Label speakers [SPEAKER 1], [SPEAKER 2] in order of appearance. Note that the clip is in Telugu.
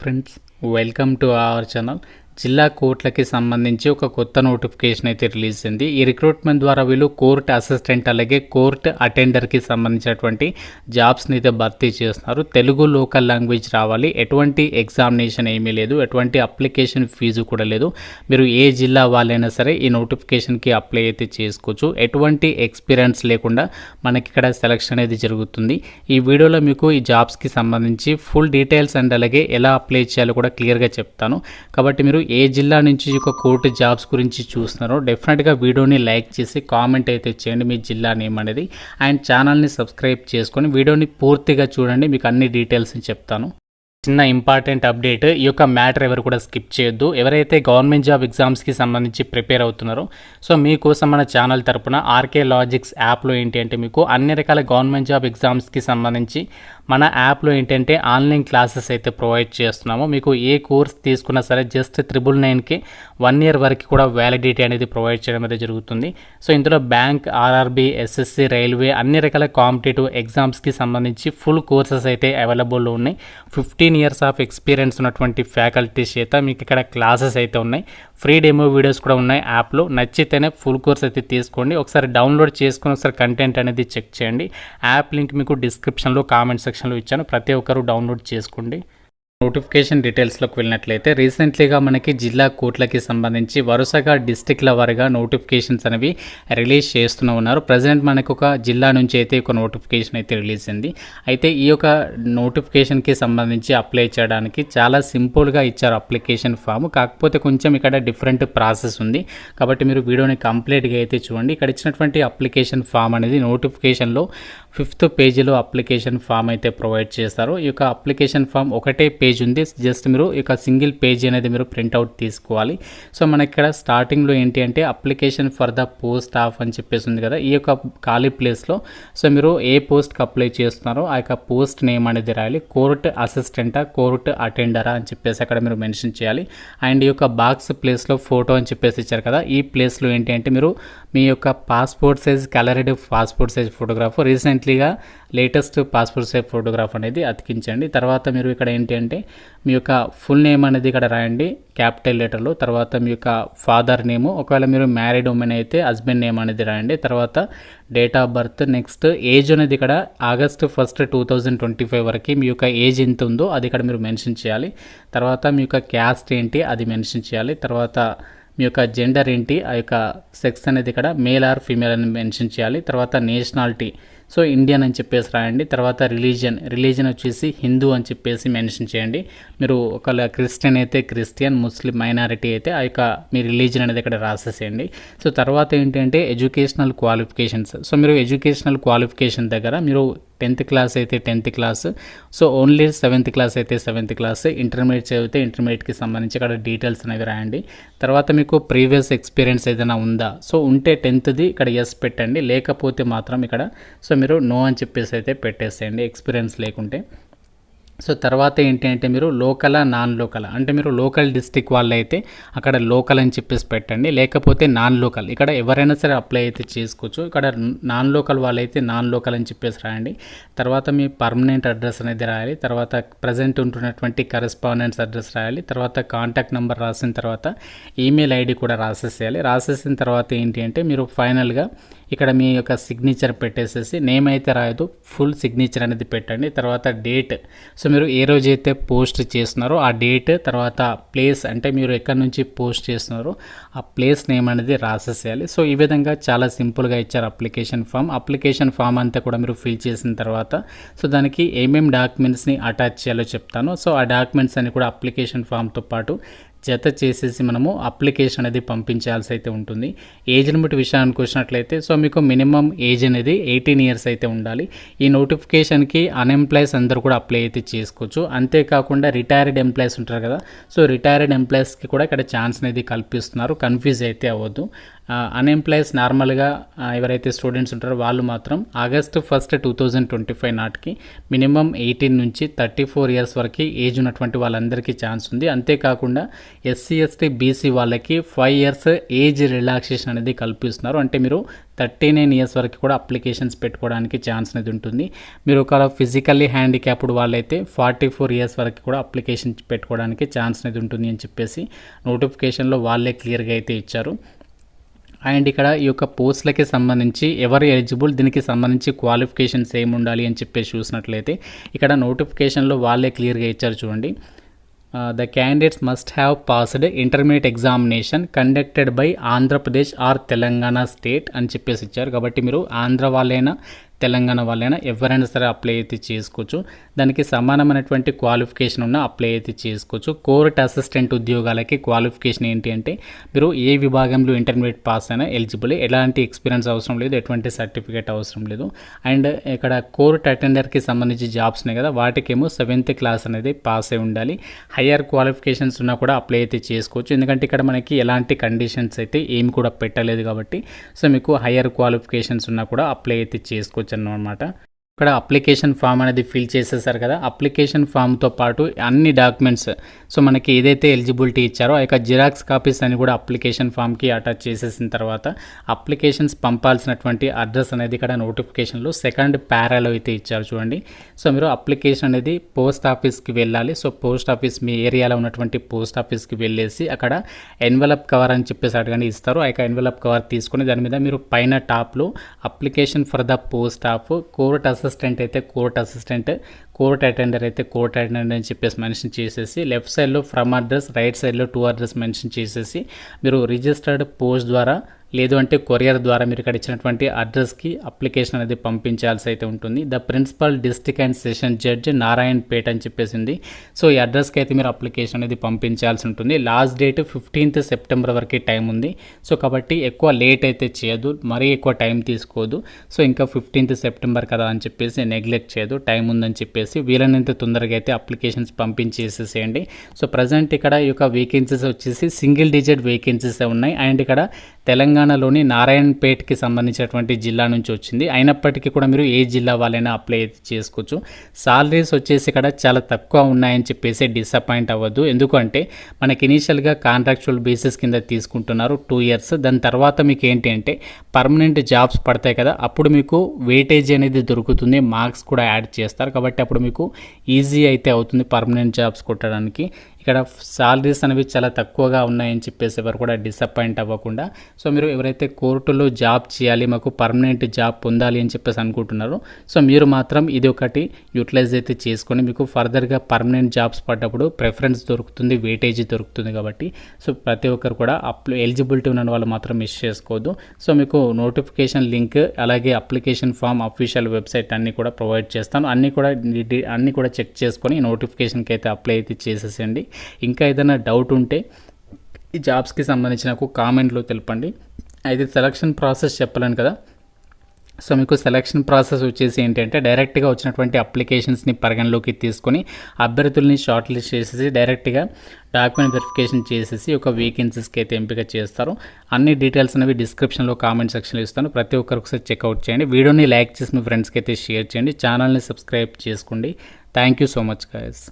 [SPEAKER 1] Friends welcome to our channel జిల్లా కోర్టులకి సంబంధించి ఒక కొత్త నోటిఫికేషన్ అయితే రిలీజ్ అయింది. ఈ రిక్రూట్మెంట్ ద్వారా వీళ్ళు కోర్ట్ అసిస్టెంట్ అలాగే కోర్ట్ అటెండర్కి సంబంధించినటువంటి జాబ్స్ని అయితే భర్తీ చేస్తున్నారు. తెలుగు లోకల్ లాంగ్వేజ్ రావాలి. ఎటువంటి ఎగ్జామినేషన్ ఏమీ లేదు. ఎటువంటి అప్లికేషన్ ఫీజు కూడా లేదు. మీరు ఏ జిల్లా వాళ్ళైనా సరే ఈ నోటిఫికేషన్కి అప్లై అయితే చేసుకోవచ్చు. ఎటువంటి ఎక్స్పీరియన్స్ లేకుండా మనకి ఇక్కడ సెలక్షన్ అనేది జరుగుతుంది. ఈ వీడియోలో మీకు ఈ జాబ్స్కి సంబంధించి ఫుల్ డీటెయిల్స్ అండ్ అలాగే ఎలా అప్లై చేయాలో కూడా క్లియర్గా చెప్తాను. కాబట్టి మీరు ఏ జిల్లా నుంచి ఒక కోర్టు జాబ్స్ గురించి చూస్తున్నారో డెఫినెట్గా వీడియోని లైక్ చేసి కామెంట్ అయితే చేయండి మీ జిల్లా నేమ్ అనేది. అండ్ ఛానల్ని సబ్స్క్రైబ్ చేసుకొని వీడియోని పూర్తిగా చూడండి. మీకు అన్ని డీటెయిల్స్ని చెప్తాను. చిన్న ఇంపార్టెంట్ అప్డేట్ ఈ యొక్క మ్యాటర్ ఎవరు కూడా స్కిప్ చేయొద్దు. ఎవరైతే గవర్నమెంట్ జాబ్ ఎగ్జామ్స్కి సంబంధించి ప్రిపేర్ అవుతున్నారో సో మీకోసం మన ఛానల్ తరపున ఆర్కే లాజిక్స్ యాప్లో ఏంటి అంటే మీకు అన్ని రకాల గవర్నమెంట్ జాబ్ ఎగ్జామ్స్కి సంబంధించి మన యాప్లో ఏంటంటే ఆన్లైన్ క్లాసెస్ అయితే ప్రొవైడ్ చేస్తున్నాము. మీకు ఏ కోర్స్ తీసుకున్నా సరే జస్ట్ త్రిబుల్ నైన్కి వన్ ఇయర్ వరకు కూడా వ్యాలిడిటీ అనేది ప్రొవైడ్ చేయడం అయితే జరుగుతుంది. సో ఇందులో బ్యాంక్ ఆర్ఆర్బీ ఎస్ఎస్సి రైల్వే అన్ని రకాల కాంపిటేటివ్ ఎగ్జామ్స్కి సంబంధించి ఫుల్ కోర్సెస్ అయితే అవైలబుల్లో ఉన్నాయి. Fifty fifteen years of experience ఉన్నటువంటి ఫ్యాకల్టీస్ చేత మీకు ఇక్కడ క్లాసెస్ అయితే ఉన్నాయి. ఫ్రీ డెమో వీడియోస్ కూడా ఉన్నాయి యాప్లో నచ్చితేనే ఫుల్ కోర్స్ అయితే తీసుకోండి. ఒకసారి డౌన్లోడ్ చేసుకుని ఒకసారి కంటెంట్ అనేది చెక్ చేయండి. యాప్ లింక్ మీకు డిస్క్రిప్షన్లో కామెంట్ సెక్షన్లో ఇచ్చాను. ప్రతి ఒక్కరు డౌన్లోడ్ చేసుకోండి. నోటిఫికేషన్ డీటెయిల్స్లోకి వెళ్ళినట్లయితే రీసెంట్లీగా మనకి జిల్లా కోర్టులకి సంబంధించి వరుసగా డిస్టిక్ల వారిగా నోటిఫికేషన్స్ అనేవి రిలీజ్ చేస్తూనే ఉన్నారు. ప్రజెంట్ మనకు ఒక జిల్లా నుంచి అయితే ఒక నోటిఫికేషన్ అయితే రిలీజ్ అయింది. అయితే ఈ యొక్క నోటిఫికేషన్కి సంబంధించి అప్లై చేయడానికి చాలా సింపుల్గా ఇచ్చారు అప్లికేషన్ ఫామ్. కాకపోతే కొంచెం ఇక్కడ డిఫరెంట్ ప్రాసెస్ ఉంది. కాబట్టి మీరు వీడియోని కంప్లీట్గా అయితే చూడండి. ఇక్కడ ఇచ్చినటువంటి అప్లికేషన్ ఫామ్ అనేది నోటిఫికేషన్లో ఫిఫ్త్ పేజీలో అప్లికేషన్ ఫామ్ అయితే ప్రొవైడ్ చేస్తారు. ఈ యొక్క అప్లికేషన్ ఫామ్ ఒకటే పేజ్ పేజ్ ఉంది. జస్ట్ మీరు ఇక యొక్క సింగిల్ పేజ్ అనేది మీరు ప్రింట్అవుట్ తీసుకోవాలి. సో మన ఇక్కడ స్టార్టింగ్లో ఏంటి అంటే application for the post of అని చెప్పేసి ఉంది కదా. ఈ యొక్క ఖాళీ ప్లేస్లో సో మీరు ఏ పోస్ట్కి అప్లై చేస్తున్నారో ఆ యొక్క పోస్ట్ నేమ్ అనేది రాయాలి. కోర్ట్ అసిస్టెంటా కోర్ట్ అటెండరా అని చెప్పేసి అక్కడ మీరు మెన్షన్ చేయాలి. అండ్ ఈ యొక్క బాక్స్ ప్లేస్లో ఫోటో అని చెప్పేసి ఇచ్చారు కదా. ఈ ప్లేస్లో ఏంటి అంటే మీరు మీ యొక్క passport size coloured passport size photograph రీసెంట్లీగా latest passport size photograph అనేది అతికించండి. తర్వాత మీరు ఇక్కడ ఏంటి అంటే మీ యొక్క ఫుల్ నేమ్ అనేది ఇక్కడ రాయండి క్యాపిటల్ లెటర్లో తర్వాత మీ యొక్క ఫాదర్ నేము ఒకవేళ మీరు మ్యారీడ్ ఉమెన్ అయితే హస్బెండ్ నేమ్ అనేది రాయండి. తర్వాత date of birth next age అనేది ఇక్కడ August first two thousand twenty five వరకు మీ యొక్క ఏజ్ ఎంత ఉందో అది ఇక్కడ మీరు మెన్షన్ చేయాలి. తర్వాత మీ యొక్క క్యాస్ట్ ఏంటి అది మెన్షన్ చేయాలి. తర్వాత మీ యొక్క జెండర్ ఏంటి ఆ యొక్క సెక్స్ అనేది ఇక్కడ మేల్ ఆర్ ఫీమేల్ అని మెన్షన్ చేయాలి. తర్వాత నేషనాలిటీ సో ఇండియన్ అని చెప్పేసి రాయండి. తర్వాత రిలీజియన్ రిలీజియన్ వచ్చేసి హిందూ అని చెప్పేసి మెన్షన్ చేయండి. మీరు ఒకవేళ క్రిస్టియన్ అయితే క్రిస్టియన్ ముస్లిం మైనారిటీ అయితే ఆ యొక్క మీ రిలీజియన్ అనేది ఇక్కడ రాసేసేయండి. సో తర్వాత ఏంటంటే ఎడ్యుకేషనల్ క్వాలిఫికేషన్స్. సో మీరు ఎడ్యుకేషనల్ క్వాలిఫికేషన్ దగ్గర మీరు టెన్త్ క్లాస్ అయితే tenth class so only seventh class అయితే సెవెంత్ క్లాస్ ఇంటర్మీడియట్ చదివితే ఇంటర్మీడియట్కి సంబంధించి అక్కడ డీటెయిల్స్ అనేవి రాయండి. తర్వాత మీకు ప్రీవియస్ ఎక్స్పీరియన్స్ ఏదైనా ఉందా? సో ఉంటే టెన్త్ది ఇక్కడ ఎస్ పెట్టండి. లేకపోతే మాత్రం ఇక్కడ సో మీరు నో అని చెప్పేసి అయితే పెట్టేసేయండి. ఎక్స్పీరియన్స్ లేకుంటే. సో తర్వాత ఏంటి అంటే మీరు లోకల్ నాన్ లోకల్ అంటే మీరు లోకల్ డిస్టిక్ వాళ్ళు అయితే అక్కడ లోకల్ అని చెప్పేసి పెట్టండి. లేకపోతే నాన్ లోకల్ ఇక్కడ ఎవరైనా సరే అప్లై అయితే చేసుకోవచ్చు. ఇక్కడ నాన్ లోకల్ వాళ్ళు అయితే నాన్ లోకల్ అని చెప్పేసి రాయండి. తర్వాత మీ పర్మనెంట్ అడ్రస్ అనేది రాయాలి. తర్వాత ప్రజెంట్ ఉంటున్నటువంటి కరెస్పాండెన్స్ అడ్రస్ రాయాలి. తర్వాత కాంటాక్ట్ నెంబర్ రాసిన తర్వాత ఈమెయిల్ ఐడి కూడా రాసేసేయాలి. రాసేసిన తర్వాత ఏంటి అంటే మీరు ఫైనల్గా ఇక్కడ మీ యొక్క సిగ్నేచర్ పెట్టేసేసి నేమ్ అయితే రాయదు ఫుల్ సిగ్నేచర్ అనేది పెట్టండి. తర్వాత డేట్. సో మీరు ఏ రోజు అయితే పోస్ట్ చేస్తున్నారో ఆ డేట్ తర్వాత ప్లేస్ అంటే మీరు ఎక్కడి నుంచి పోస్ట్ చేస్తున్నారో ఆ ప్లేస్ నేమ్ అనేది రాసేసేయాలి. సో ఈ విధంగా చాలా సింపుల్గా ఇచ్చారు అప్లికేషన్ ఫామ్. అప్లికేషన్ ఫామ్ అంతా కూడా మీరు ఫిల్ చేసిన తర్వాత సో దానికి ఏమేం డాక్యుమెంట్స్ని అటాచ్ చేయాలో చెప్తాను. సో ఆ డాక్యుమెంట్స్ అని కూడా అప్లికేషన్ ఫామ్తో పాటు జత చేసేసి మనము అప్లికేషన్ అనేది పంపించాల్సి అయితే ఉంటుంది. ఏజ్ లిమిట్ విషయానికి వచ్చినట్లయితే సో మీకు మినిమం ఏజ్ అనేది ఎయిటీన్ ఇయర్స్ అయితే ఉండాలి. ఈ నోటిఫికేషన్కి అన్ఎంప్లాయీస్ అందరూ కూడా అప్లై అయితే చేసుకోవచ్చు. అంతేకాకుండా రిటైర్డ్ ఎంప్లాయీస్ ఉంటారు కదా సో రిటైర్డ్ ఎంప్లాయీస్కి కూడా ఇక్కడ ఛాన్స్ అనేది కల్పిస్తున్నారు. కన్ఫ్యూజ్ అయితే అవ్వద్దు. అన్ఎంప్లాయీస్ నార్మల్గా ఎవరైతే స్టూడెంట్స్ ఉంటారో వాళ్ళు మాత్రం August first two thousand twenty five నాటికి మినిమం ఎయిటీన్ నుంచి థర్టీ ఫోర్ ఇయర్స్ వరకు ఏజ్ ఉన్నటువంటి వాళ్ళందరికీ ఛాన్స్ ఉంది. అంతేకాకుండా ఎస్సీ ఎస్టీ బీసీ వాళ్ళకి ఫైవ్ ఇయర్స్ ఏజ్ రిలాక్సేషన్ అనేది కల్పిస్తున్నారు. అంటే మీరు థర్టీ నైన్ ఇయర్స్ వరకు కూడా అప్లికేషన్స్ పెట్టుకోవడానికి ఛాన్స్ అనేది ఉంటుంది. మీరు ఒక ఫిజికల్లీ హ్యాండిక్యాప్డ్ వాళ్ళైతే ఫార్టీ ఫోర్ ఇయర్స్ వరకు కూడా అప్లికేషన్ పెట్టుకోవడానికి ఛాన్స్ అనేది ఉంటుంది అని చెప్పేసి నోటిఫికేషన్లో వాళ్ళే క్లియర్గా అయితే ఇచ్చారు. అండ్ ఇక్కడ ఈ యొక్క పోస్టులకి సంబంధించి ఎవరు ఎలిజిబుల్ దీనికి సంబంధించి క్వాలిఫికేషన్స్ ఏమి ఉండాలి అని చెప్పేసి చూసినట్లయితే ఇక్కడ నోటిఫికేషన్లో వాళ్ళే క్లియర్గా ఇచ్చారు చూడండి. The candidates must have passed intermediate examination conducted by Andhra Pradesh or Telangana state అని చెప్పేసి ఇచ్చారు. కాబట్టి మీరు ఆంధ్ర వాళ్ళైనా తెలంగాణ వాళ్ళైనా ఎవరైనా సరే అప్లై అయితే చేసుకోవచ్చు. దానికి సమానమైనటువంటి క్వాలిఫికేషన్ ఉన్న అప్లై అయితే చేసుకోవచ్చు. కోర్ట్ అసిస్టెంట్ ఉద్యోగాలకి క్వాలిఫికేషన్ ఏంటి అంటే మీరు ఏ విభాగంలో ఇంటర్మీడియట్ పాస్ అయినా ఎలిజిబుల్ ఎలాంటి ఎక్స్పీరియన్స్ అవసరం లేదు ఎటువంటి సర్టిఫికేట్ అవసరం లేదు. అండ్ ఇక్కడ కోర్ట్ అటెండర్కి సంబంధించి జాబ్స్ ఉన్నాయి కదా వాటికేమో సెవెంత్ క్లాస్ అనేది పాస్ అయి ఉండాలి. హయ్యర్ క్వాలిఫికేషన్స్ ఉన్నా కూడా అప్లై అయితే చేసుకోవచ్చు. ఎందుకంటే ఇక్కడ మనకి ఎలాంటి కండిషన్స్ అయితే ఏమి కూడా పెట్టలేదు కాబట్టి సో మీకు హయ్యర్ క్వాలిఫికేషన్స్ ఉన్నా కూడా అప్లై అయితే చేసుకోవచ్చు. అన్నమాట ఇక్కడ అప్లికేషన్ ఫామ్ అనేది ఫిల్ చేసేసారు కదా. అప్లికేషన్ ఫామ్తో పాటు అన్ని డాక్యుమెంట్స్ సో మనకి ఏదైతే ఎలిజిబిలిటీ ఇచ్చారో ఆ యొక్క జిరాక్స్ కాపీస్ అని కూడా అప్లికేషన్ ఫామ్కి అటాచ్ చేసేసిన తర్వాత అప్లికేషన్స్ పంపాల్సినటువంటి అడ్రస్ అనేది ఇక్కడ నోటిఫికేషన్లో సెకండ్ ప్యారాలో అయితే ఇచ్చారు చూడండి. సో మీరు అప్లికేషన్ అనేది పోస్ట్ ఆఫీస్కి వెళ్ళాలి. సో పోస్ట్ ఆఫీస్ మీ ఏరియాలో ఉన్నటువంటి పోస్ట్ ఆఫీస్కి వెళ్ళేసి అక్కడ ఎన్వలప్ కవర్ అని చెప్పేసి అడగని ఇస్తారు. ఆ యొక్క ఎన్వలప్ కవర్ తీసుకొని దాని మీద మీరు పైన టాప్లో application for the post of court assistant అయితే కోర్ట్ అసిస్టెంట్ కోర్ట్ అటెండర్ అయితే కోర్ట్ అటెండర్ అని చెప్పేసి మెన్షన్ చేసేసి లెఫ్ట్ సైడ్లో ఫ్రమ్ అడ్రస్ రైట్ సైడ్లో టూ అడ్రస్ మెన్షన్ చేసేసి మీరు రిజిస్టర్డ్ పోస్ట్ ద్వారా లేదు అంటే కొరియర్ ద్వారా మీరు ఇక్కడ ఇచ్చినటువంటి అడ్రస్కి అప్లికేషన్ అనేది పంపించాల్సి అయితే ఉంటుంది. The principal district and session judge Narayanpet అని చెప్పేసింది. సో ఈ అడ్రస్కి అయితే మీరు అప్లికేషన్ అనేది పంపించాల్సి ఉంటుంది. లాస్ట్ డేట్ ఫిఫ్టీన్త్ సెప్టెంబర్ వరకు టైం ఉంది. సో కాబట్టి ఎక్కువ లేట్ అయితే చేయదు. మరీ ఎక్కువ టైం తీసుకోదు. సో ఇంకా ఫిఫ్టీన్త్ సెప్టెంబర్ కదా అని చెప్పేసి నెగ్లెక్ట్ చేయదు. టైం ఉందని చెప్పేసి వీలైనంత తొందరగా అయితే అప్లికేషన్స్ పంపించేసేసేయండి. సో ప్రజెంట్ ఇక్కడ ఈ యొక్క వేకెన్సీస్ వచ్చేసి సింగిల్ డిజిట్ వేకెన్సీస్ ఉన్నాయి. అండ్ ఇక్కడ తెలంగాణలోని నారాయణపేట్కి సంబంధించినటువంటి జిల్లా నుంచి వచ్చింది. అయినప్పటికీ కూడా మీరు ఏ జిల్లా వాళ్ళైనా అప్లై అయితే చేసుకోవచ్చు. సాలరీస్ వచ్చేసి ఇక్కడ చాలా తక్కువ ఉన్నాయని చెప్పేసి డిసప్పాయింట్ అవ్వద్దు. ఎందుకంటే మనకి ఇనీషియల్గా కాంట్రాక్చువల్ బేసిస్ కింద తీసుకుంటున్నారు టూ ఇయర్స్ దాని తర్వాత మీకు ఏంటి అంటే పర్మనెంట్ జాబ్స్ పడతాయి కదా అప్పుడు మీకు వెయిటేజ్ అనేది దొరుకుతుంది. మార్క్స్ కూడా యాడ్ చేస్తారు. కాబట్టి అప్పుడు మీకు ఈజీ అయితే అవుతుంది పర్మనెంట్ జాబ్స్ కొట్టడానికి. ఇక్కడ సాలరీస్ అనేవి చాలా తక్కువగా ఉన్నాయని చెప్పేసి ఎవరు కూడా డిసప్పాయింట్ అవ్వకుండా. సో మీరు ఎవరైతే కోర్టులో జాబ్ చేయాలి మాకు పర్మనెంట్ జాబ్ పొందాలి అని చెప్పేసి అనుకుంటున్నారో సో మీరు మాత్రం ఇది ఒకటి యూటిలైజ్ అయితే చేసుకొని మీకు ఫర్దర్గా పర్మనెంట్ జాబ్స్ పడ్డప్పుడు ప్రిఫరెన్స్ దొరుకుతుంది వెయిటేజ్ దొరుకుతుంది కాబట్టి సో ప్రతి ఒక్కరు కూడా అప్లై ఎలిజిబిలిటీ ఉన్న వాళ్ళు మాత్రం మిస్ చేసుకోవద్దు. సో మీకు నోటిఫికేషన్ లింక్ అలాగే అప్లికేషన్ ఫామ్ అఫీషియల్ వెబ్సైట్ అన్నీ కూడా ప్రొవైడ్ చేస్తాను. అన్నీ కూడా అన్నీ కూడా చెక్ చేసుకొని నోటిఫికేషన్కి అయితే అప్లై అయితే చేసేసేయండి. ఇంకా ఏదైనా డౌట్ ఉంటే ఈ జాబ్స్కి సంబంధించి నాకు కామెంట్లో తెలపండి. అయితే సెలక్షన్ ప్రాసెస్ చెప్పలేను కదా. సో మీకు సెలక్షన్ ప్రాసెస్ వచ్చేసి ఏంటంటే డైరెక్ట్గా వచ్చినటువంటి అప్లికేషన్స్ని పరిగణలోకి తీసుకొని అభ్యర్థుల్ని షార్ట్ లిస్ట్ చేసేసి డైరెక్ట్గా డాక్యుమెంట్ వెరిఫికేషన్ చేసేసి ఒక వేకెన్సీస్కి అయితే ఎంపిక చేస్తారు. అన్ని డీటెయిల్స్ అనేవి డిస్క్రిప్షన్లో కామెంట్ సెక్షన్లో ఇస్తాను. ప్రతి ఒక్కరు ఒకసారి చెక్అవుట్ చేయండి. వీడియోని లైక్ చేసి మీ ఫ్రెండ్స్కి అయితే షేర్ చేయండి. ఛానల్ని సబ్స్క్రైబ్ చేసుకోండి. Thank you so much guys